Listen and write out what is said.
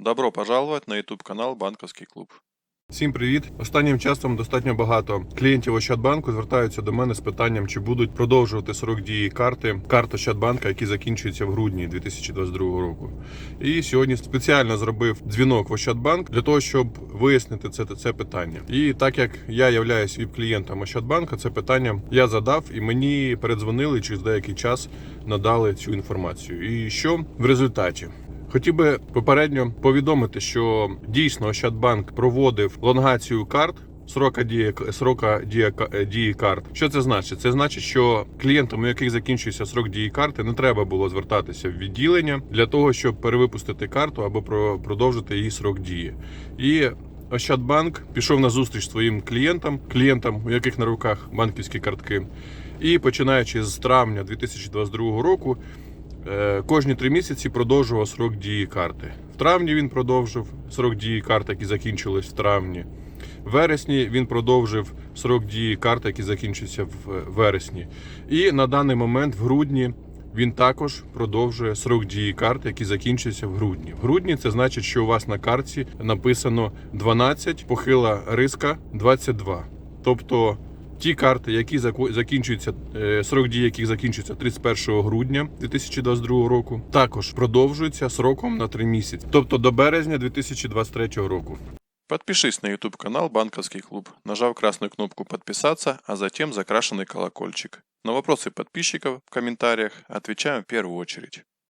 Добро пожаловать на YouTube канал Банковский клуб. Всім привіт! Останнім часом достатньо багато клієнтів Ощадбанку звертаються до мене з питанням, чи будуть продовжувати срок дії карти карт Ощадбанка, які закінчуються в грудні 2022 року. І сьогодні спеціально зробив дзвінок в Ощадбанк для того, щоб вияснити це, це питання. І так як я являюсь віп клієнтом Ощадбанка, це питання я задав, і мені передзвонили через деякий час надали цю інформацію. І що в результаті? Хотів би попередньо повідомити, що дійсно Ощадбанк проводив лонгацію карт. Срока дії срока дії, е, дії карт. Що це значить? Це значить, що клієнтам, у яких закінчується срок дії карти, не треба було звертатися в відділення для того, щоб перевипустити карту або про- продовжити її срок дії. І Ощадбанк пішов на зустріч своїм клієнтам, клієнтам, у яких на руках банківські картки. І починаючи з травня 2022 року, Кожні три місяці продовжував срок дії карти. В травні він продовжив срок дії карти, які закінчились в травні. В вересні він продовжив срок дії карти, які закінчаться в е, вересні. І на даний момент, в грудні, він також продовжує срок дії карти, які закінчуються в грудні. В грудні це значить, що у вас на картці написано 12, похила риска 22. Тобто Ті карти, які закінчуються, е, срок дії яких закінчується 31 грудня 2022 року, також продовжуються сроком на 3 місяці, тобто до березня 2023 року. Подпишись на YouTube канал Банковский клуб, нажав красную кнопку подписаться, а затем закрашенный колокольчик. На вопросы подписчиков в комментариях отвечаем в первую очередь.